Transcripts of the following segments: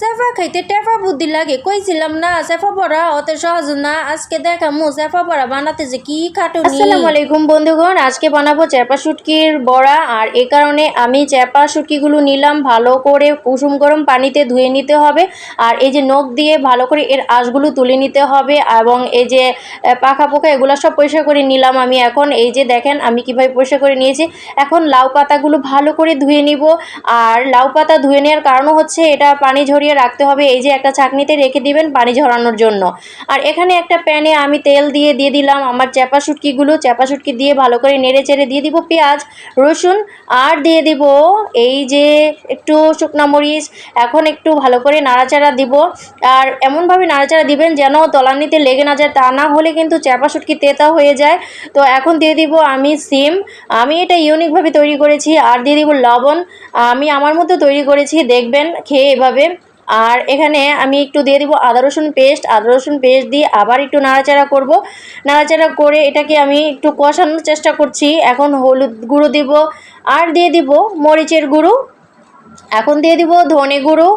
সেফা খাইতে টেফা বুদ্ধি লাগে কইছিলাম না সেফা পড়া অত সহজ না আজকে দেখামু সেফা পড়া বানাতে যে কি খাটুনি আসসালামু আলাইকুম বন্ধুগণ, আজকে বানাবো চ্যাপা শুটকির বড়া, আর এই কারণে আমি চ্যাপা শুটকিগুলো নিলাম, ভালো করে কুসুম গরম পানিতে ধুয়ে নিতে হবে, আর এই যে নখ দিয়ে ভালো করে এর আঁশগুলো তুলে নিতে হবে, এবং এই যে পাখা পোকা এগুলো সব পরিষ্কার করে নিলাম আমি এখন। এই যে দেখেন, আমি কীভাবে পরিষ্কার করে নিয়েছি। এখন লাউ পাতাগুলো ভালো করে ধুয়ে নিব, আর লাউ পাতা ধুয়ে নেওয়ার কারণ হচ্ছে এটা পানি ঝরিয়ে রাখতে হবে। এই যে একটা ছাঁকনিতে রেখে দিবেন পানি ঝরানোর জন্য। আর এখানে একটা প্যানে আমি তেল দিয়ে দিয়ে দিলাম আমার চ্যাপা শুটকিগুলো। চ্যাপা শুটকি দিয়ে ভালো করে নেড়ে চেড়ে দিয়ে দিব পেঁয়াজ, রসুন, আর দিয়ে দিব এই যে একটু শুকনা মরিচ। এখন একটু ভালো করে নাড়াচাড়া দিব। আর এমনভাবে নাড়াচাড়া দিবেন যেন তলানিতে লেগে না যায়। তা না হলে কিন্তু চ্যাপা শুটকি তেতা হয়ে যায়। তো এখন দিয়ে দিব আমি সিম। আমি এটা ইউনিকভাবে তৈরি করেছি। আর দিয়ে দিব লবণ। আমি আমার মতো তৈরি করেছি। দেখবেন খেয়ে এভাবে আর এখানে আমি একটু দিয়ে দিব আদা রসুন পেস্ট। আদা রসুন পেস্ট দিয়ে আবার একটু নাড়াচাড়া করব। নাড়াচাড়া করে এটাকে আমি একটু কষানোর চেষ্টা করছি। এখন হলুদ গুঁড়ো দিব। আর দিয়ে দিব মরিচের গুঁড়ো। এখন দিয়ে দিব ধনে গুঁড়ো।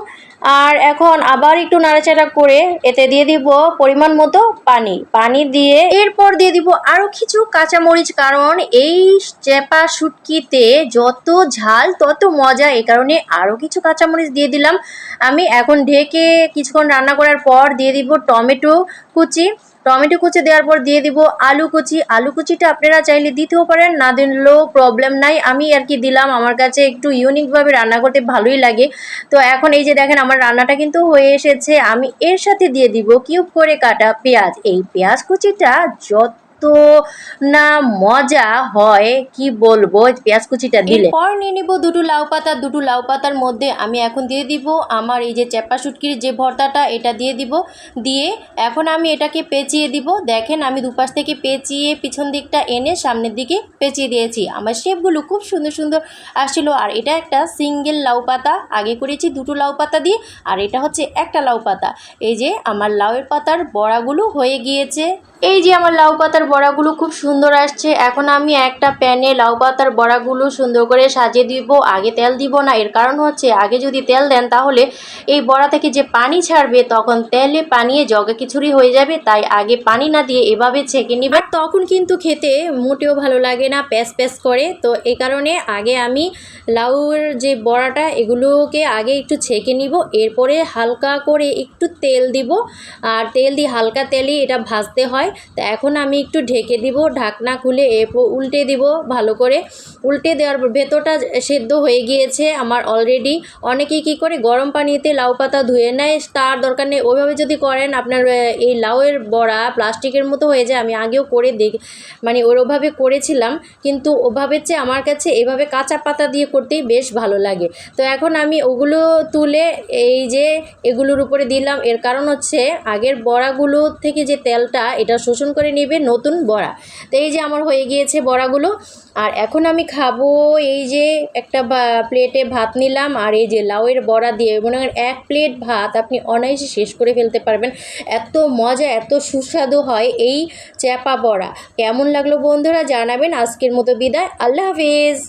আর এখন আবার একটু নাড়াচাড়া করে এতে দিয়ে দিব পরিমাণ মতো পানি। পানি দিয়ে এরপর দিয়ে দিব আরও কিছু কাঁচামরিচ, কারণ এই চেপা শুটকিতে যত ঝাল, তত মজা। এই কারণে আরও কিছু কাঁচামরিচ দিয়ে দিলাম। আমি এখন ঢেকে কিছুক্ষণ রান্না করার পর দিয়ে দিব টমেটো কুচি। টমেটো কুচি দেওয়ার পর দিয়ে দিব আলু কুচি। আলু কুচিটা আপনারা চাইলে দিতেও পারেন, না দিলেও প্রবলেম নাই। আমি আর কি দিলাম, আমার কাছে একটু ইউনিকভাবে রান্না করতে ভালোই লাগে। তো এখন এই যে দেখেন, আমার রান্নাটা কিন্তু হয়ে এসেছে। আমি এর সাথে দিয়ে দিব কিউব করে কাটা পেঁয়াজ। এই পেঁয়াজ কুচিটা যত না মজা হয়, কি বলব? পেঁয়াজ কুচিটা দিলে। পর নিয়ে নিব দুটো লাউ পাতা। দুটো লাউ পাতার মধ্যে আমি এখন দিয়ে দিব আমার এই যে চেপা শুটকির যে ভর্তাটা, এটা দিয়ে দিব। দিয়ে এখন আমি এটাকে পেঁচিয়ে দিব। দেখেন আমি দুপাশ থেকে পেঁচিয়ে পিছন দিকটা এনে সামনের দিকে পেঁচিয়ে দিয়েছি। আমার শেপগুলো খুব সুন্দর সুন্দর আসছিল। আর এটা একটা সিঙ্গেল লাউ পাতা। আগে করেছি দুটো লাউ পাতা দিয়ে, আর এটা হচ্ছে একটা লাউ পাতা। এই যে আমার লাউয়ের পাতার বড়াগুলো হয়ে গিয়েছে। এই যে আমার লাউ পাতার বড়াগুলো খুব সুন্দর আসছে, এখন আমি একটা প্যানে লাউ পাতার বড়াগুলো সুন্দর করে সাজিয়ে দিব, আগে তেল দিব না, এর কারণ হচ্ছে আগে যদি তেল দেন তাহলে এই বড়া থেকে যে পানি ছাড়বে তখন তেলে পানিয়ে জগা খিচুড়ি হয়ে যাবে, তাই আগে পানি না দিয়ে এভাবে ছেঁকে নিবে তখন কিন্তু খেতে মোটেও ভালো লাগে না প্যাস প্যাস করে। তো এই কারণে আগে আমি লাউর যে বড়াটা, এগুলোকে আগে একটু ছেঁকে নিব, এরপরে হালকা করে একটু তেল দিব। আর তেল দিয়ে হালকা তেলে এটা ভাজতে হয়। তো এখন আমি একটু ঢেকে দিব, ঢাকনা খুলে এরপর উল্টে দিব ভালো করে। উল্টে দেওয়ার ভেতরটা সেদ্ধ হয়ে গিয়েছে আমার অলরেডি অনেকেই কী করে গরম পানিতে লাউ পাতা ধুয়ে নেয়, তার দরকার নেই। ওইভাবে যদি করেন, আপনার এই লাউয়ের বড়া প্লাস্টিকের মতো হয়ে যায়। আমি আগেও করে দেখ মানে ওরভাবে করেছিলাম, কিন্তু ওভাবে চেয়ে আমার কাছে এভাবে কাঁচা পাতা দিয়ে করতেই বেশ ভালো লাগে। তো এখন আমি ওগুলো তুলে এই যে এগুলোর উপরে দিলাম। এর কারণ হচ্ছে আগের বড়াগুলো থেকে যে তেলটা, এটা শোষণ করে নেবে নতুন বড়া। তো এই যে আমার হয়ে গিয়েছে বড়াগুলো, আর এখন আমি খাব এই যে একটা প্লেটে ভাত নিলাম, আর এই যে লাউয়ের বড়া দিয়ে মনে করেন এক প্লেট ভাত আপনি অনায়াসে শেষ করে ফেলতে পারবেন। এত মজা, এত সুস্বাদু হয় এই চ্যাপা বড়া। কেমন লাগল বন্ধুরা জানাবেন। আজকের মতো বিদায়। আল্লাহ হাফিজ।